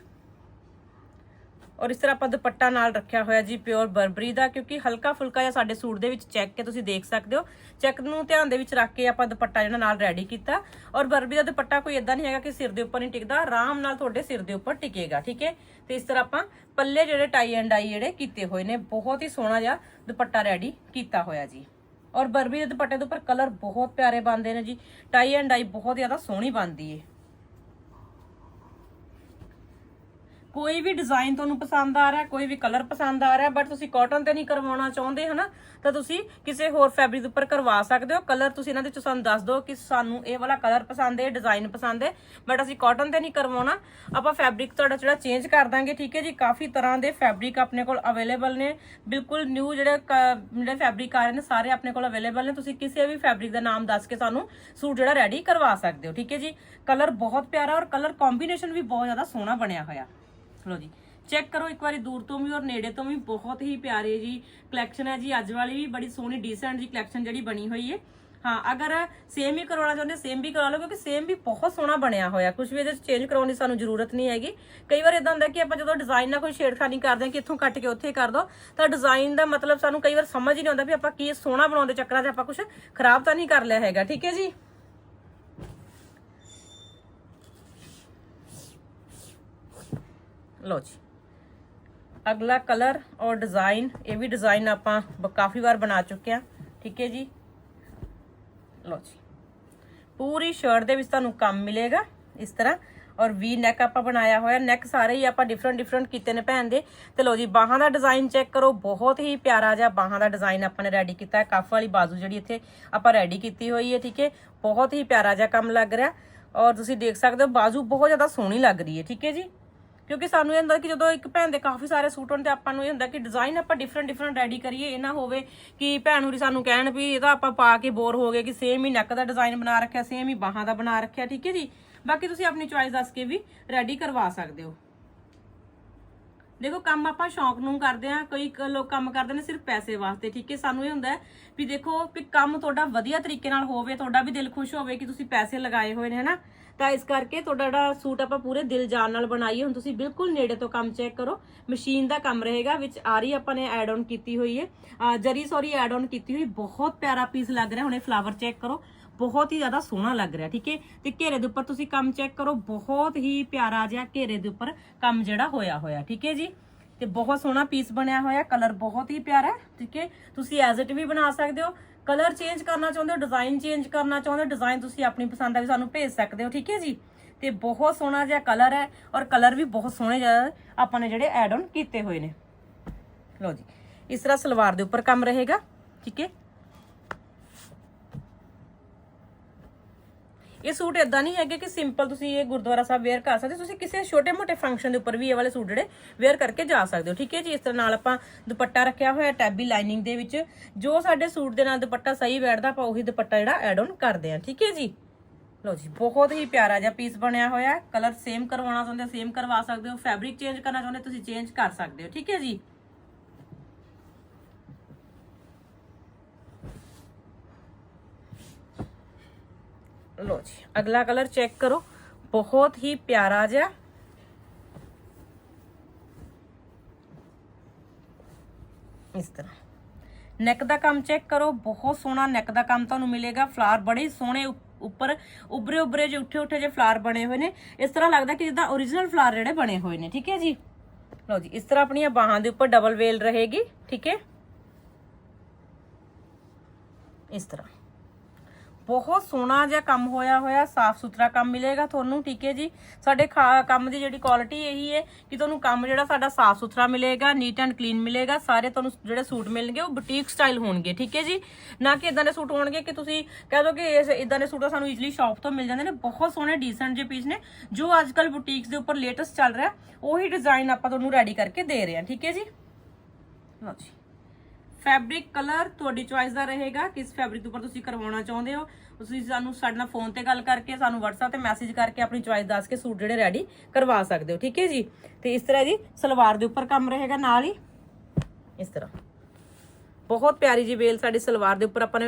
[SPEAKER 1] ਔਰ ਇਸ ਤਰ੍ਹਾਂ ਆਪਾਂ ਦੁਪੱਟਾ ਨਾਲ ਰੱਖਿਆ ਹੋਇਆ ਜੀ ਪਿਓਰ ਬਰਬਰੀ ਦਾ, ਕਿਉਂਕਿ ਹਲਕਾ ਫੁਲਕਾ ਜਿਹਾ ਸਾਡੇ ਸੂਟ ਦੇ ਵਿੱਚ ਚੈੱਕ ਕੇ ਤੁਸੀਂ ਦੇਖ ਸਕਦੇ ਹੋ। ਚੈੱਕ ਨੂੰ ਧਿਆਨ ਦੇ ਵਿੱਚ ਰੱਖ ਕੇ ਆਪਾਂ ਦੁਪੱਟਾ ਜਿਹੜਾ ਨਾਲ ਰੈਡੀ ਕੀਤਾ। ਔਰ ਬਰਬਰੀ ਦਾ ਦੁਪੱਟਾ ਕੋਈ ਇਦਾਂ ਨਹੀਂ ਹੈਗਾ ਕਿ ਸਿਰ ਦੇ ਉੱਪਰ ਨਹੀਂ ਟਿਕਦਾ, ਆਰਾਮ ਨਾਲ ਤੁਹਾਡੇ ਸਿਰ ਦੇ ਉੱਪਰ ਟਿਕੇਗਾ, ਠੀਕ ਹੈ? ਤੇ ਇਸ ਤਰ੍ਹਾਂ ਆਪਾਂ ਪੱਲੇ ਜਿਹੜੇ ਟਾਈ ਐਂਡ ਆਈ ਜਿਹੜੇ ਕੀਤੇ ਹੋਏ ਨੇ, ਬਹੁਤ ਹੀ ਸੋਹਣਾ ਜਿਹਾ ਦੁਪੱਟਾ ਰੈਡੀ ਕੀਤਾ ਹੋਇਆ ਜੀ। ਔਰ ਬਰਬਰੀ ਦੇ ਦੁਪੱਟੇ ਦੇ ਉੱਪਰ ਕਲਰ ਬਹੁਤ ਪਿਆਰੇ ਬਣਦੇ ਨੇ ਜੀ। ਟਾਈ ਐਂਡ ਆਈ ਬਹੁਤ ਜ਼ਿਆਦਾ ਸੋਹਣੀ ਬਣਦੀ ਏ। ਕੋਈ ਵੀ ਡਿਜ਼ਾਈਨ ਤੁਹਾਨੂੰ ਪਸੰਦ ਆ ਰਿਹਾ, ਕੋਈ ਵੀ ਕਲਰ ਪਸੰਦ ਆ ਰਿਹਾ ਬਟ ਤੁਸੀਂ ਕਾਟਨ ਤੇ ਨਹੀਂ ਕਰਵਾਉਣਾ ਚਾਹੁੰਦੇ, ਹਨਾ? ਤਾਂ ਤੁਸੀਂ ਕਿਸੇ ਹੋਰ ਫੈਬਰਿਕ ਦੇ ਉੱਪਰ ਕਰਵਾ ਸਕਦੇ ਹੋ। ਕਲਰ ਤੁਸੀਂ ਇਹਨਾਂ ਦੇ ਚ ਸਾਨੂੰ ਦੱਸ ਦਿਓ ਕਿ ਸਾਨੂੰ ਇਹ ਵਾਲਾ ਕਲਰ ਪਸੰਦ ਹੈ ਡਿਜ਼ਾਈਨ ਪਸੰਦ ਹੈ। ਬਟ ਅਸੀਂ ਕਾਟਨ ਤੇ ਨਹੀਂ ਕਰਵਾਉਣਾ। ਆਪਾਂ ਫੈਬਰਿਕ ਤੁਹਾਡਾ ਜਿਹੜਾ ਚੇਂਜ ਕਰ ਦਾਂਗੇ, ਠੀਕ ਹੈ ਜੀ? ਕਾਫੀ ਤਰ੍ਹਾਂ ਦੇ ਫੈਬਰਿਕ ਆਪਣੇ ਕੋਲ ਅਵੇਲੇਬਲ ਨੇ। ਬਿਲਕੁਲ ਨਿਊ ਜਿਹੜੇ ਕ- ਜਿਹੜੇ ਫੈਬਰਿਕ ਆ ਰਹੇ ਨੇ, ਸਾਰੇ ਆਪਣੇ ਕੋਲ ਅਵੇਲੇਬਲ ਨੇ। ਤੁਸੀਂ ਕਿਸੇ ਵੀ ਫੈਬਰਿਕ ਦਾ ਨਾਮ ਦੱਸ ਕੇ ਸਾਨੂੰ ਸੂਟ ਜਿਹੜਾ ਰੈਡੀ ਕਰਵਾ ਸਕਦੇ ਹੋ, ਠੀਕ ਹੈ ਜੀ? ਕਲਰ ਬਹੁਤ ਪਿਆਰਾ ਔਰ ਕਲਰ ਕੰਬੀਨੇਸ਼ਨ ਵੀ ਬਹੁਤ ਜ਼ਿਆਦਾ ਸੋਹਣਾ ਬਣਿਆ ਹੋਇਆ। ਲੋ ਜੀ। ਚੈੱਕ ਕਰੋ ਇੱਕ ਵਾਰੀ ਦੂਰ ਤੋਂ ਵੀ ਔਰ ਨੇੜੇ ਤੋਂ ਵੀ, ਬਹੁਤ ਹੀ ਪਿਆਰੀ ਜੀ ਕਲੈਕਸ਼ਨ ਹੈ ਜੀ। ਅੱਜ ਵਾਲੀ ਵੀ ਬੜੀ ਸੋਹਣੀ ਡੀਸੈਂਟ ਜੀ ਕਲੈਕਸ਼ਨ ਜਿਹੜੀ ਬਣੀ ਹੋਈ ਹੈ। ਹਾਂ, ਅਗਰ ਸੇਮ ਹੀ ਕਰਵਾਉਣਾ ਚਾਹੁੰਦੇ ਸੇਮ ਵੀ ਕਰਵਾ ਲਓ, ਕਿਉਂਕਿ ਸੇਮ ਵੀ ਬਹੁਤ ਸੋਹਣਾ ਬਣਿਆ ਹੋਇਆ। ਕੁਝ ਵੀ ਇਹਦੇ ਚ ਚੇਂਜ ਕਰਾਉਣ ਦੀ ਸਾਨੂੰ ਜ਼ਰੂਰਤ ਨਹੀਂ ਹੈਗੀ। ਕਈ ਵਾਰ ਇਦਾਂ ਹੁੰਦਾ ਕਿ ਆਪਾਂ ਜਦੋਂ ਡਿਜ਼ਾਈਨ ਨਾਲ ਕੋਈ ਛੇੜਖਾਨੀ ਕਰਦੇ ਹਾਂ ਕਿ ਇੱਥੋਂ ਕੱਟ ਕੇ ਉੱਥੇ ਕਰ ਦੋ, ਤਾਂ ਡਿਜ਼ਾਈਨ ਦਾ ਮਤਲਬ ਸਾਨੂੰ ਕਈ ਵਾਰ ਸਮਝ ਹੀ ਨਹੀਂ ਆਉਂਦਾ ਵੀ ਆਪਾਂ ਕੀ ਸੋਹਣਾ ਬਣਾਉਣ ਦੇ ਚੱਕਰਾਂ 'ਚ ਆਪਾਂ ਕੁਝ ਖਰਾਬ ਤਾਂ ਨਹੀਂ ਕਰ ਲਿਆ ਹੈਗਾ। ਠੀਕ ਹੈ ਜੀ? ਲਓ ਜੀ। ਅਗਲਾ ਕਲਰ ਔਰ ਡਿਜ਼ਾਈਨ, ਇਹ ਵੀ ਡਿਜ਼ਾਈਨ ਆਪਾਂ ਬ- ਕਾਫੀ ਵਾਰ ਬਣਾ ਚੁੱਕੇ ਆ ਠੀਕ ਹੈ ਜੀ? ਲਓ ਜੀ। ਪੂਰੀ ਸ਼ਰਟ ਦੇ ਵਿੱਚ ਤੁਹਾਨੂੰ ਕੰਮ ਮਿਲੇਗਾ ਇਸ ਤਰ੍ਹਾਂ। ਔਰ ਵੀ ਨੈਕ ਆਪਾਂ ਬਣਾਇਆ ਹੋਇਆ। ਨੈਕ ਸਾਰੇ ਹੀ ਆਪਾਂ ਡਿਫਰੈਂਟ ਡਿਫਰੈਂਟ ਕੀਤੇ ਨੇ ਭੈਣ ਦੇ। ਤੇ ਲਓ ਜੀ, ਬਾਹਾਂ ਦਾ ਡਿਜ਼ਾਈਨ ਚੈੱਕ ਕਰੋ। ਬਹੁਤ ਹੀ ਪਿਆਰਾ ਜਿਹਾ ਬਾਹਾਂ ਦਾ ਡਿਜ਼ਾਈਨ ਆਪਾਂ ਨੇ ਰੈਡੀ ਕੀਤਾ ਹੈ। ਕਫ ਵਾਲੀ ਬਾਜ਼ੂ ਜਿਹੜੀ ਇੱਥੇ ਆਪਾਂ ਰੈਡੀ ਕੀਤੀ ਹੋਈ ਹੈ, ਠੀਕ ਹੈ? ਬਹੁਤ ਹੀ ਪਿਆਰਾ ਜਿਹਾ ਕੰਮ ਲੱਗ ਰਿਹਾ। ਔਰ ਤੁਸੀਂ ਦੇਖ ਸਕਦੇ ਹੋ, ਬਾਜ਼ੂ ਬਹੁਤ ਜ਼ਿਆਦਾ ਸੋਹਣੀ ਲੱਗ ਰਹੀ ਹੈ, ਠੀਕ ਹੈ ਜੀ? ਕਿਉਂਕਿ ਸਾਨੂੰ ਇਹ ਹੁੰਦਾ ਕਿ ਜਦੋਂ ਇੱਕ ਭੈਣ ਦੇ ਕਾਫੀ ਸਾਰੇ ਸੂਟ ਹੋਣ ਤੇ ਆਪਾਂ ਨੂੰ ਇਹ ਹੁੰਦਾ ਕਿ ਡਿਜ਼ਾਈਨ ਆਪਾਂ ਡਿਫਰੈਂਟ ਡਿਫਰੈਂਟ ਰੈਡੀ ਕਰੀਏ, ਇਹ ਨਾ ਹੋਵੇ ਕਿ ਭੈਣ ਹੁਰੀ ਸਾਨੂੰ ਕਹਿਣ ਵੀ ਇਹਦਾ ਆਪਾਂ ਪਾ ਕੇ ਬੋਰ ਹੋ ਗਏ ਕਿ ਸੇਮ ਹੀ ਨੈਕ ਦਾ ਡਿਜ਼ਾਈਨ ਬਣਾ ਰੱਖਿਆ ਸੇਮ ਹੀ ਬਾਹਾਂ ਦਾ ਬਣਾ ਰੱਖਿਆ, ਠੀਕ ਹੈ ਜੀ? ਬਾਕੀ ਤੁਸੀਂ ਆਪਣੀ ਚੁਆਇਸ ਦੱਸ ਕੇ ਵੀ ਰੈਡੀ ਕਰਵਾ ਸਕਦੇ ਹੋ। ਦੇਖੋ, ਕੰਮ ਆਪਾਂ ਸ਼ੌਂਕ ਨੂੰ ਕਰਦੇ ਆ ਕਈ ਲੋਕ ਕੰਮ ਕਰਦੇ ਨੇ ਸਿਰਫ ਪੈਸੇ ਵਾਸਤੇ, ਠੀਕ ਹੈ? ਸਾਨੂੰ ਇਹ ਹੁੰਦਾ ਹੈ ਵੀ ਦੇਖੋ ਵੀ ਕੰਮ ਤੁਹਾਡਾ ਵਧੀਆ ਤਰੀਕੇ ਨਾਲ ਹੋਵੇ, ਤੁਹਾਡਾ ਵੀ ਦਿਲ ਖੁਸ਼ ਹੋਵੇ ਕਿ ਤੁਸੀਂ ਪੈਸੇ ਲਗਾਏ ਹੋਏ ਨੇ, ਹਨਾ? ਤਾਂ ਇਸ ਕਰਕੇ ਤੁਹਾਡਾ ਜਿਹੜਾ ਸੂਟ ਆਪਾਂ ਪੂਰੇ ਦਿਲ ਜਾਨ ਨਾਲ ਬਣਾਈਏ, ਹੁਣ ਤੁਸੀਂ ਬਿਲਕੁਲ ਨੇੜੇ ਤੋਂ ਕੰਮ ਚੈੱਕ ਕਰੋ। ਮਸ਼ੀਨ ਦਾ ਕੰਮ ਰਹੇਗਾ, ਵਿੱਚ ਆਰੀ ਆਪਾਂ ਨੇ ਐਡ ਆਨ ਕੀਤੀ ਹੋਈ ਹੈ। ਜਰੀ ਸੌਰੀ ਐਡ ਆਨ ਕੀਤੀ ਹੋਈ, ਬਹੁਤ ਪਿਆਰਾ ਪੀਸ ਲੱਗ ਰਿਹਾ, ਹੁਣੇ ਫਲਾਵਰ ਚੈੱਕ ਕਰੋ। ਬਹੁਤ ਹੀ ਜ਼ਿਆਦਾ ਸੋਹਣਾ ਲੱਗ ਰਿਹਾ, ਠੀਕ ਹੈ? ਤੇ ਘੇਰੇ ਦੇ ਉੱਪਰ ਤੁਸੀਂ ਕੰਮ ਚੈੱਕ ਕਰੋ, ਬਹੁਤ ਹੀ ਪਿਆਰਾ ਜਿਹਾ ਘੇਰੇ ਦੇ ਉੱਪਰ ਕੰਮ ਜਿਹੜਾ ਹੋਇਆ ਹੋਇਆ, ਠੀਕ ਹੈ ਜੀ? ਤੇ ਬਹੁਤ ਸੋਹਣਾ ਪੀਸ ਬਣਿਆ ਹੋਇਆ ਕਲਰ ਬਹੁਤ ਹੀ ਪਿਆਰਾ, ਠੀਕ ਹੈ? ਤੁਸੀਂ ਐਜ਼ ਇਟ ਵੀ ਬਣਾ ਸਕਦੇ ਹੋ ਕਲਰ ਚੇਂਜ ਕਰਨਾ ਚਾਹੁੰਦੇ ਹੋ ਡਿਜ਼ਾਈਨ ਚੇਂਜ ਕਰਨਾ ਚਾਹੁੰਦੇ ਹੋ ਡਿਜ਼ਾਈਨ ਤੁਸੀਂ ਆਪਣੀ ਪਸੰਦ ਦਾ ਵੀ ਸਾਨੂੰ ਭੇਜ ਸਕਦੇ ਹੋ, ਠੀਕ ਹੈ ਜੀ? ਤੇ ਬਹੁਤ ਸੋਹਣਾ ਜਿਹਾ ਕਲਰ ਹੈ ਔਰ ਕਲਰ ਵੀ ਬਹੁਤ ਸੋਹਣੇ ਜਿਹਾ ਆਪਾਂ ਨੇ ਜਿਹੜੇ ਐਡ ਆਨ ਕੀਤੇ ਹੋਏ ਨੇ। ਲਓ ਜੀ, ਇਸ ਤਰ੍ਹਾਂ ਸਲਵਾਰ ਦੇ ਉੱਪਰ ਕੰਮ ਰਹੇਗਾ, ਠੀਕ ਹੈ? ਇਹ ਸੂਟ ਇਦਾਂ ਨਹੀਂ ਹੈਗੇ ਕਿ ਸਿੰਪਲ ਤੁਸੀਂ ਇਹ ਗੁਰਦੁਆਰਾ ਸਾਹਿਬ ਵੇਅਰ ਕਰ ਸਕਦੇ ਹੋ। ਤੁਸੀਂ ਕਿਸੇ ਛੋਟੇ-ਮੋਟੇ ਫੰਕਸ਼ਨ ਦੇ ਉੱਪਰ ਵੀ ਇਹ ਵਾਲੇ ਸੂਟ ਜਿਹੜੇ ਵੇਅਰ ਕਰਕੇ ਜਾ ਸਕਦੇ ਹੋ। ਠੀਕ ਹੈ ਜੀ? ਇਸ ਤਰ੍ਹਾਂ ਨਾਲ ਆਪਾਂ ਦੁਪੱਟਾ ਰੱਖਿਆ ਹੋਇਆ ਟੈਬੀ ਲਾਈਨਿੰਗ ਦੇ ਵਿੱਚ। ਜੋ ਸਾਡੇ ਸੂਟ ਦੇ ਨਾਲ ਦੁਪੱਟਾ ਸਹੀ ਬੈਠਦਾ, ਆਪਾਂ ਉਹੀ ਦੁਪੱਟਾ ਜਿਹੜਾ ਐਡ ਆਨ ਕਰਦੇ ਹਾਂ। ਠੀਕ ਹੈ ਜੀ? ਲਓ ਜੀ, ਬਹੁਤ ਹੀ ਪਿਆਰਾ ਜਿਹਾ ਪੀਸ ਬਣਿਆ ਹੋਇਆ। ਹੈ ਕਲਰ ਸੇਮ ਕਰਵਾਉਣਾ ਚਾਹੁੰਦੇ ਸੇਮ ਕਰਵਾ ਸਕਦੇ ਹੋ। ਫੈਬਰਿਕ ਚੇਂਜ ਕਰਨਾ ਚਾਹੁੰਦੇ ਤੁਸੀਂ ਚੇਂਜ ਕਰ ਸਕਦੇ ਹੋ। ਠੀਕ ਹੈ ਜੀ? ਲੋ ਜੀ, ਅਗਲਾ ਕਲਰ ਚੈੱਕ ਕਰੋ। ਬਹੁਤ ਹੀ ਪਿਆਰਾ ਜਿਹਾ। ਇਸ ਤਰ੍ਹਾਂ। ਨੈਕ ਦਾ ਕੰਮ ਚੈੱਕ ਕਰੋ, ਬਹੁਤ ਸੋਹਣਾ ਨੈਕ ਦਾ ਕੰਮ ਤੁਹਾਨੂੰ ਮਿਲੇਗਾ। ਫਲਾਰ ਬੜੇ ਸੋਹਣੇ ਉੱਪਰ ਉਬਰੇ ਉਬਰੇ ਜੇ, ਉੱਠੇ ਉੱਠੇ ਜੇ ਫਲਾਰ ਬਣੇ ਹੋਏ ਨੇ। ਇਸ ਤਰ੍ਹਾਂ ਲੱਗਦਾ ਕਿ ਜਿੱਦਾਂ origignal ਫਲਾਰ ਜਿਹੜੇ ਬਣੇ ਹੋਏ ਨੇ, ਠੀਕ ਹੈ ਜੀ? ਲਓ ਜੀ, ਇਸ ਤਰ੍ਹਾਂ ਆਪਣੀਆਂ ਬਾਹਾਂ ਦੇ ਉੱਪਰ ਡਬਲ ਵੇਲ ਰਹੇਗੀ, ਠੀਕ ਹੈ? ਇਸ ਤਰ੍ਹਾਂ। ਬਹੁਤ ਸੋਹਣਾ ਜਿਹਾ ਕੰਮ ਹੋਇਆ ਹੋਇਆ, ਸਾਫ਼ ਸੁਥਰਾ ਕੰਮ ਮਿਲੇਗਾ ਤੁਹਾਨੂੰ, ਠੀਕ ਹੈ ਜੀ? ਸਾਡੇ ਖਾ- ਕੰਮ ਦੀ ਜਿਹੜੀ ਕੁਆਲਿਟੀ ਇਹੀ ਹੈ ਕਿ ਤੁਹਾਨੂੰ ਕੰਮ ਜਿਹੜਾ ਸਾਡਾ ਸਾਫ਼ ਸੁਥਰਾ ਮਿਲੇਗਾ ਨੀਟ ਐਂਡ ਕਲੀਨ ਮਿਲੇਗਾ, ਸਾਰੇ ਤੁਹਾਨੂੰ ਜਿਹੜੇ ਸੂਟ ਮਿਲਣਗੇ ਉਹ ਬੁਟੀਕ ਸਟਾਈਲ ਹੋਣਗੇ, ਠੀਕ ਹੈ ਜੀ? ਨਾ ਕਿ ਇਦਾਂ ਦੇ ਸੂਟ ਹੋਣਗੇ ਕਿ ਤੁਸੀਂ ਕਹਿ ਦੋ ਕਿ ਇਸ ਇਦਾਂ ਦੇ ਸੂਟ ਸਾਨੂੰ ਈਜ਼ੀਲੀ ਸ਼ਾਪ ਤੋਂ ਮਿਲ ਜਾਂਦੇ ਨੇ, ਬਹੁਤ ਸੋਹਣੇ ਡੀਸੈਂਟ ਜਿਹੇ ਪੀਸ ਨੇ, ਜੋ ਅੱਜ ਕੱਲ ਬੁਟੀਕਸ ਦੇ ਉੱਪਰ ਲੇਟੈਸਟ ਚੱਲ ਰਿਹਾ, ਉਹੀ ਡਿਜ਼ਾਈਨ ਆਪਾਂ ਤੁਹਾਨੂੰ ਰੈਡੀ ਕਰਕੇ ਦੇ ਰਹੇ ਹਾਂ, ਠੀਕ ਹੈ ਜੀ? ਲਓ ਜੀ। ਫੈਬਰਿਕ ਕਲਰ ਤੁਹਾਡੀ ਚੁਆਇਸ ਦਾ ਰਹੇਗਾ, ਕਿਸ ਫੈਬਰਿਕ ਦੇ ਉੱਪਰ ਤੁਸੀਂ ਕਰਵਾਉਣਾ ਚਾਹੁੰਦੇ ਹੋ। ਤੁਸੀਂ ਸਾਨੂੰ ਸਾਡੇ ਨਾਲ ਫੋਨ ਤੇ ਗੱਲ ਕਰਕੇ, ਸਾਨੂੰ WhatsApp ਤੇ ਮੈਸੇਜ ਕਰਕੇ ਆਪਣੀ ਚੁਆਇਸ ਦੱਸ ਕੇ ਸੂਟ ਜਿਹੜੇ ਰੈਡੀ ਕਰਵਾ ਸਕਦੇ ਹੋ, ਠੀਕ ਹੈ ਜੀ? ਤੇ ਇਸ ਤਰ੍ਹਾਂ ਜੀ, ਸਲਵਾਰ ਦੇ ਉੱਪਰ ਕੰਮ ਰਹੇਗਾ ਨਾਲ ਹੀ। ਇਸ ਤਰ੍ਹਾਂ। ਬਹੁਤ ਪਿਆਰੀ ਜੀ ਵੇਲ ਸਾਡੀ ਸਲਵਾਰ ਦੇ ਉੱਪਰ ਆਪਾਂ ਨੇ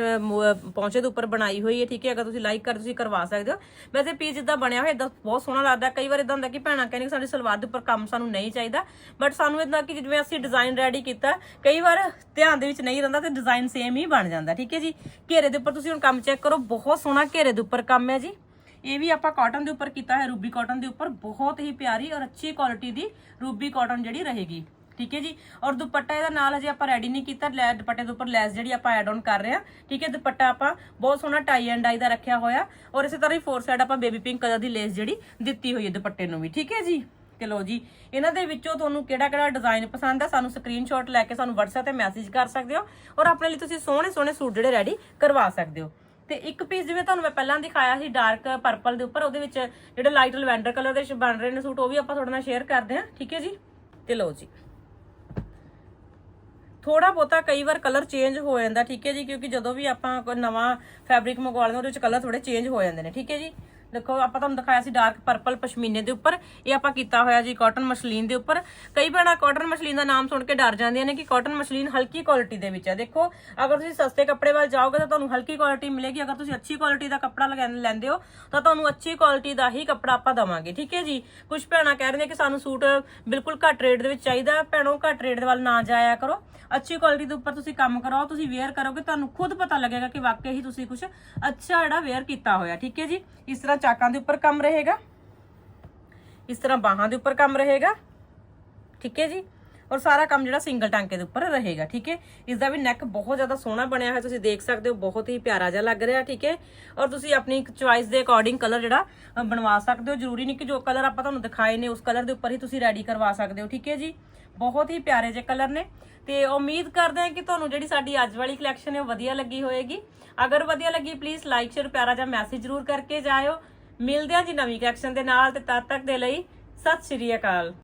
[SPEAKER 1] ਪੌਂਚੇ ਦੇ ਉੱਪਰ ਬਣਾਈ ਹੋਈ ਹੈ, ਠੀਕ ਹੈ? ਅਗਰ ਤੁਸੀਂ ਲਾਈਕ ਕਰ, ਤੁਸੀਂ ਕਰਵਾ ਸਕਦੇ ਹੋ। ਵੈਸੇ ਪੀਸ ਜਿੱਦਾਂ ਬਣਿਆ ਹੋਇਆ ਇਦਾਂ ਬਹੁਤ ਸੋਹਣਾ ਲੱਗਦਾ। ਕਈ ਵਾਰ ਇਦਾਂ ਹੁੰਦਾ ਕਿ ਭੈਣਾਂ ਕਹਿੰਦੇ ਕਿ ਸਾਡੀ ਸਲਵਾਰ ਦੇ ਉੱਪਰ ਕੰਮ ਸਾਨੂੰ ਨਹੀਂ ਚਾਹੀਦਾ। ਬਟ ਸਾਨੂੰ ਇਦਾਂ ਕਿ ਜਿਵੇਂ ਅਸੀਂ ਡਿਜ਼ਾਈਨ ਰੈਡੀ ਕੀਤਾ, ਕਈ ਵਾਰ ਧਿਆਨ ਦੇ ਵਿੱਚ ਨਹੀਂ ਰਹਿੰਦਾ ਤੇ ਡਿਜ਼ਾਈਨ ਸੇਮ ਹੀ ਬਣ ਜਾਂਦਾ, ਠੀਕ ਹੈ ਜੀ? ਘੇਰੇ ਦੇ ਉੱਪਰ ਤੁਸੀਂ ਹੁਣ ਕੰਮ ਚੈੱਕ ਕਰੋ, ਬਹੁਤ ਸੋਹਣਾ ਘੇਰੇ ਦੇ ਉੱਪਰ ਕੰਮ ਹੈ ਜੀ। ਇਹ ਵੀ ਆਪਾਂ ਕਾਟਨ ਦੇ ਉੱਪਰ ਕੀਤਾ ਹੈ, ਰੂਬੀ ਕਾਟਨ ਦੇ ਉੱਪਰ। ਬਹੁਤ ਹੀ ਪਿਆਰੀ ਔਰ ਅੱਛੀ ਕੁਆਲਿਟੀ ਦੀ ਰੂਬੀ ਕਾਟਨ ਜਿਹੜੀ ਰਹੇਗੀ। ਠੀਕ ਹੈ ਜੀ? ਔਰ ਦੁਪੱਟਾ ਇਹਦਾ ਨਾਲ ਹਜੇ ਆਪਾਂ ਰੈਡੀ ਨਹੀਂ ਕੀਤਾ। ਲੈ, ਦੁਪੱਟੇ ਦੇ ਉੱਪਰ ਲੈਸ ਜਿਹੜੀ ਆਪਾਂ ਐਡ ਆਨ ਕਰ ਰਹੇ ਹਾਂ। ਠੀਕ ਹੈ, ਦੁਪੱਟਾ ਆਪਾਂ ਬਹੁਤ ਸੋਹਣਾ ਟਾਈ ਐਂਡ ਡਾਈ ਦਾ ਰੱਖਿਆ ਹੋਇਆ। ਔਰ ਇਸੇ ਤਰ੍ਹਾਂ ਹੀ ਫੋਰ ਸਾਈਡ ਆਪਾਂ ਬੇਬੀ ਪਿੰਕ ਕਲਰ ਦੀ ਲੈਸ ਜਿਹੜੀ ਦਿੱਤੀ ਹੋਈ ਹੈ ਦੁਪੱਟੇ ਨੂੰ ਵੀ। ਠੀਕ ਹੈ ਜੀ? ਤੇ ਲੋ ਜੀ, ਇਹਨਾਂ ਦੇ ਵਿੱਚੋਂ ਤੁਹਾਨੂੰ ਕਿਹੜਾ ਕਿਹੜਾ ਡਿਜ਼ਾਈਨ ਪਸੰਦ ਹੈ ਸਾਨੂੰ ਸਕਰੀਨਸ਼ਾਟ ਲੈ ਕੇ ਸਾਨੂੰ WhatsApp ਤੇ ਮੈਸੇਜ ਕਰ ਸਕਦੇ ਹੋ। ਔਰ ਆਪਣੇ ਲਈ ਤੁਸੀਂ ਸੋਹਣੇ ਸੋਹਣੇ ਸੂਟ ਜਿਹੜੇ ਰੈਡੀ ਕਰਵਾ ਸਕਦੇ ਹੋ। ਤੇ ਇੱਕ ਪੀਸ ਜਿਵੇਂ ਤੁਹਾਨੂੰ ਮੈਂ ਪਹਿਲਾਂ ਦਿਖਾਇਆ ਸੀ ਡਾਰਕ ਪਰਪਲ ਦੇ ਉੱਪਰ, ਉਹਦੇ ਵਿੱਚ ਜਿਹੜੇ ਲਾਈਟ ਲਵੈਂਡਰ ਕਲਰ ਦੇ ਬਣ ਰਹੇ ਨੇ ਸੂਟ, ਉਹ ਵੀ ਆਪਾਂ ਤੁਹਾਡੇ ਨਾਲ ਸ਼ੇਅਰ ਕਰਦੇ ਹਾਂ। ਠੀਕ ਹੈ ਜੀ? ਤੇ ਲਓ ਜੀ ਥੋੜਾ ਬਹੁਤਾ ਕਈ ਵਾਰ ਕਲਰ ਚੇਂਜ ਹੋ ਜਾਂਦਾ, ਠੀਕ ਹੈ ਜੀ? ਕਿਉਂਕਿ ਜਦੋਂ ਵੀ ਆਪਾਂ ਕੋਈ ਨਵਾਂ ਫੈਬਰਿਕ ਮੰਗਵਾਉਂਦੇ ਹਾਂ, ਉਹਦੇ ਵਿੱਚ ਕਲਰ ਥੋੜੇ ਚੇਂਜ ਹੋ ਜਾਂਦੇ ਨੇ, ਠੀਕ ਹੈ ਜੀ? ਦੇਖੋ, ਆਪਾਂ ਤੁਹਾਨੂੰ ਦਿਖਾਇਆ ਸੀ ਡਾਰਕ ਪਰਪਲ ਪਸ਼ਮੀਨੇ ਦੇ ਉੱਪਰ। ਇਹ ਆਪਾਂ ਕੀਤਾ ਹੋਇਆ ਜੀ ਕਾਟਨ ਮਸਲੀਨ ਦੇ ਉੱਪਰ। ਕਈ ਭੈਣਾਂ ਕਾਟਨ ਮਸਲੀਨ ਦਾ ਨਾਮ ਸੁਣ ਕੇ ਡਰ ਜਾਂਦੀਆਂ ਨੇ ਕਿ ਕਾਟਨ ਮਸਲੀਨ ਹਲਕੀ ਕੁਆਲਿਟੀ ਦੇ ਵਿੱਚ ਹੈ। ਦੇਖੋ, ਅਗਰ ਤੁਸੀਂ ਸਸਤੇ ਕੱਪੜੇ ਵੱਲ ਜਾਓਗੇ ਤਾਂ ਤੁਹਾਨੂੰ ਹਲਕੀ ਕੁਆਲਿਟੀ ਮਿਲੇਗੀ। ਅਗਰ ਤੁਸੀਂ ਅੱਛੀ ਕੁਆਲਿਟੀ ਦਾ ਕੱਪੜਾ ਲਗਾ ਲੈਂਦੇ ਹੋ, ਤਾਂ ਤੁਹਾਨੂੰ ਅੱਛੀ ਕੁਆਲਿਟੀ ਦਾ ਹੀ ਕੱਪੜਾ ਆਪਾਂ ਦਵਾਂਗੇ। ਠੀਕ ਹੈ ਜੀ? ਕੁਝ ਭੈਣਾਂ ਕਹਿ ਰਹੀਆਂ ਕਿ ਸਾਨੂੰ ਸੂਟ ਬਿਲਕੁਲ ਘੱਟ ਰੇਟ ਦੇ ਵਿੱਚ ਚਾਹੀਦਾ ਭੈਣੋ, ਘੱਟ ਰੇਟ ਦੇ ਵੱਲ ਨਾ ਜਾਇਆ ਕਰੋ। ਅੱਛੀ ਕੁਆਲਿਟੀ ਦੇ ਉੱਪਰ ਤੁਸੀਂ ਕੰਮ ਕਰਾਓ, ਤੁਸੀਂ ਵੇਅਰ ਕਰੋਗੇ, ਤੁਹਾਨੂੰ ਖੁਦ ਪਤਾ ਲੱਗੇਗਾ ਕਿ ਵਾਕਈ ਹੀ ਤੁਸੀਂ ਕੁਝ ਅੱਛਾ ਜਿਹੜਾ ਵੇਅਰ ਕੀਤਾ ਹੋਇਆ। ਠੀਕ ਹੈ ਜੀ? ਇਸ ਤਰ੍ਹਾਂ ਚਾਕਾਂ ਦੇ ਉੱਪਰ ਕੰਮ ਰਹੇਗਾ? ਇਸ ਤਰ੍ਹਾਂ ਬਾਹਾਂ ਦੇ ਉੱਪਰ ਕੰਮ ਰਹੇਗਾ? ਠੀਕ ਹੈ ਜੀ? ਔਰ ਸਾਰਾ ਕੰਮ ਜਿਹੜਾ ਸਿੰਗਲ ਟਾਂਕੇ ਦੇ ਉੱਪਰ ਰਹੇਗਾ, ਠੀਕ ਹੈ? ਇਸ ਦਾ ਵੀ ਨੈਕ ਬਹੁਤ ਜ਼ਿਆਦਾ ਸੋਹਣਾ ਬਣਿਆ ਹੋਇਆ, ਤੁਸੀਂ ਦੇਖ ਸਕਦੇ ਹੋ, ਬਹੁਤ ਹੀ ਪਿਆਰਾ ਜਿਹਾ ਲੱਗ ਰਿਹਾ, ਠੀਕ ਹੈ? ਔਰ ਤੁਸੀਂ ਆਪਣੀ ਚੁਆਇਸ ਦੇ ਅਕੋਰਡਿੰਗ ਕਲਰ ਜਿਹੜਾ ਬਣਵਾ ਸਕਦੇ ਹੋ। ਜ਼ਰੂਰੀ ਨਹੀਂ ਕਿ ਜੋ ਕਲਰ ਆਪਾਂ ਤੁਹਾਨੂੰ ਦਿਖਾਏ ਨੇ, ਉਸ ਕਲਰ ਦੇ ਉੱਪਰ ਹੀ ਤੁਸੀਂ ਰੈਡੀ ਕਰਵਾ ਸਕਦੇ ਹੋ, ਠੀਕ ਹੈ ਜੀ? ਬਹੁਤ ਹੀ ਪਿਆਰੇ ਜਿਹੇ ਕਲਰ ਨੇ। ਤੇ ਉਮੀਦ ਕਰਦੇ ਹਾਂ ਕਿ ਤੁਹਾਨੂੰ ਜਿਹੜੀ ਸਾਡੀ ਅੱਜ ਵਾਲੀ ਕਲੈਕਸ਼ਨ ਹੈ ਉਹ ਵਧੀਆ ਲੱਗੀ ਹੋਏਗੀ। ਅਗਰ ਵਧੀਆ ਲੱਗੀ ਪਲੀਜ਼ ਲਾਈਕ ਸ਼ੇਅਰ ਪਿਆਰਾ ਜਿਹਾ ਮੈਸੇਜ ਜ਼ਰੂਰ ਕਰਕੇ ਜਾਇਓ। ਮਿਲਦੇ ਹਾਂ ਜੀ ਨਵੀਂ ਕਲੈਕਸ਼ਨ ਦੇ ਨਾਲ ਤੇ ਤਦ ਤੱਕ ਦੇ ਲਈ ਸਤਿ ਸ਼੍ਰੀ ਅਕਾਲ।